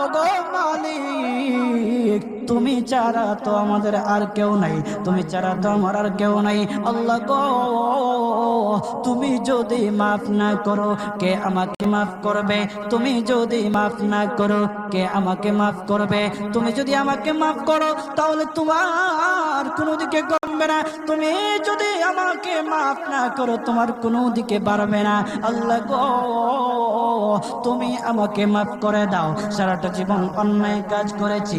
ওগো মালিক। তুমি ছাড়া তো আমাদের আর কেউ নাই। তুমি ছাড়া তো আমার আর কেউ নাই। আল্লাহ গো, তুমি যদি মাফ না করো, কে আমাকে মাফ করবে? তুমি যদি মাফ না করো, কে আমাকে মাফ করবে? তুমি যদি আমাকে মাফ করো, তাহলে তোমার কোনো দিকে কমবে না। তুমি যদি আমাকে মাফ না করো, তোমার কোনো দিকে বাড়বে না। আল্লাহ গো, তুমি আমাকে মাফ করে দাও। সারাটা জীবন অন্যায় কাজ করেছি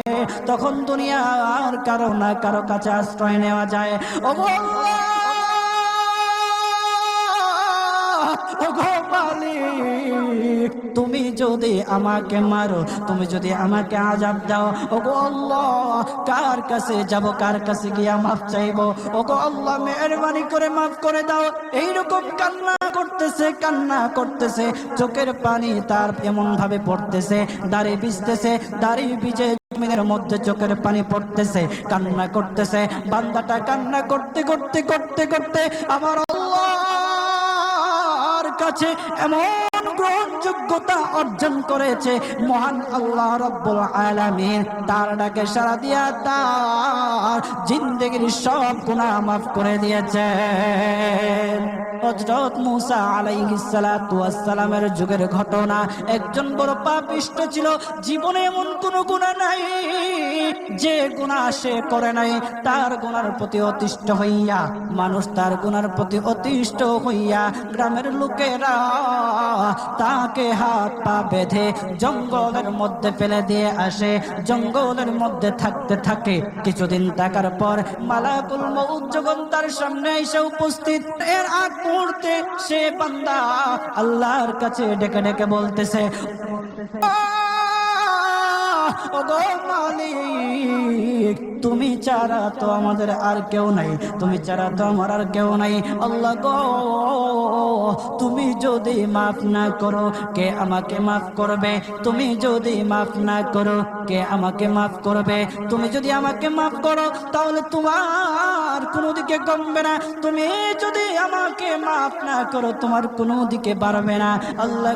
তখন দুনিয়ার কারও না, কারও কাছে আশ্রয় নেওয়া যায়। ও তুমি যদি আমাকে মারো, তুমি যদি আমাকে আজাব দাও, ওগো আল্লাহ! কার কাছে যাব, কার কাছে গিয়া মাফ চাইব? ওগো আল্লাহ, মেহরবানি করে মাফ করে দাও। এইরকম কান্না করতেছে, কান্না করতেছে, চোখের পানি তার এমন ভাবে পড়তেছে, দাড়ি ভিজতেছে, দাড়ি জমিনের মধ্যে চোখের পানি পড়তেছে, কান্না করতেছে, বান্দাটা কান্না করতে করতে করতে করতে আমার কাছে এমন গ্রহণযোগ্যতা অর্জন করেছে। মহান আল্লাহ রব্বুল আলামিন তার ডাকে সারা দিয়া তার সব গুনাহ মাফ করে দিয়েছেন। হযরত মুসা আলাইহিস সালাতু ওয়াস সালামের যুগের ঘটনা, একজন বড় পাপিষ্ট ছিল, জীবনে এমন কোন গুণা নাই যে গুনাহ সে করে নাই। তার গুনার প্রতি অতিষ্ঠ হইয়া, মানুষ তার গুনার প্রতি অতিষ্ঠ হইয়া, গ্রামের লোকেরা তাকে হাত পা বেঁধে জঙ্গলের মধ্যে ফেলে দিয়ে আসে। জঙ্গলের মধ্যে থাকতে থাকে। কিছুদিন থাকার পর মালাকুল মউত যখন তার সামনে এসে উপস্থিত, এর আগ মুহূর্তে সে বান্দা আল্লাহর কাছে ডেকে ডেকে বলতেছে তুমি ছাড়া তো আমাদের আর কেউ নাই। তুমি ছাড়া তো আমার আর কেউ নাই। আল্লাহ গো তুমি যদি মাফ না করো, কে আমাকে মাফ করবে? তুমি যদি মাফ না করো, কে আমাকে মাফ করবে? তুমি যদি আমাকে মাফ করো, তাহলে তোমার কোনো দিকে কমবে না। তুমি যদি আমাকে মাফ না করো, তোমার কোনো দিকে বাড়বে না। আল্লাহ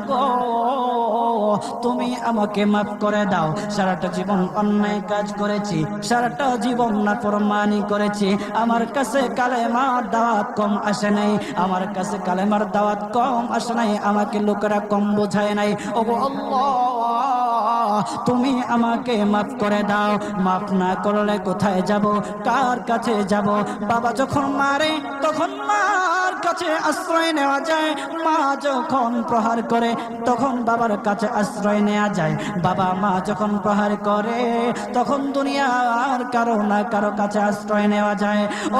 তুমি আমাকে মাফ করে দাও। সারাটা জীবন অন্যায় কাজ করেছি, সারাটা জীবন না প্রমাণই করেছি। আমার কাছে কালেমার দাওয়াত কম আসে নাই। আমার কাছে কালেমার দাওয়াত কম আসে নাই, আমাকে লোকেরা কম বোঝায় নাই। ও তুমি আমাকে মাফ করে দাও, মাফ না করলে কোথায় যাব, কার কাছে যাব? বাবা যখন মারে, তখন মার কাছে আশ্রয় নেওয়া যায়, মা যখন প্রহার করে, তখন বাবার কাছে আশ্রয় নেওয়া যায়। বাবা, মা যখন প্রহার করে, তখন দুনিয়ার কারও না কারও কাছে আশ্রয় নেওয়া যায়। ও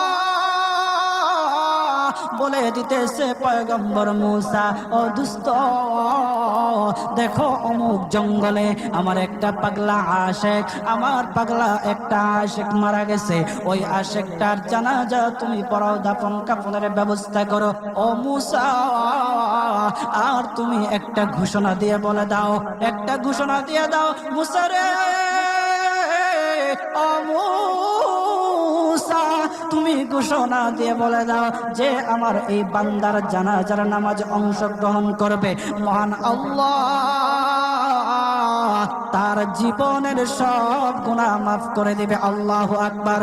বলে দিতেছে পয়গম্বর মুসা, ও দুস্ত, দেখো অমুক জঙ্গলে আমার একটা পাগলা আশেক, আমার পাগলা একটা আশেক মারা গেছে। ওই আশেকটার জানাজা তুমি পড়াও দাপন কাপনের ব্যবস্থা করো। ও মূসা, আর তুমি একটা ঘোষণা দিয়ে বলে দাও, একটা ঘোষণা দিয়ে দাও, মুসা রে তুমি ঘোষণা দিয়ে বলে দাও যে আমার এই বান্দার জানাজার নামাজ অংশগ্রহণ করবে। মহান আল্লাহ। তার জীবনের সব গুণা মাফ করে দিবে। আল্লাহ আকবার।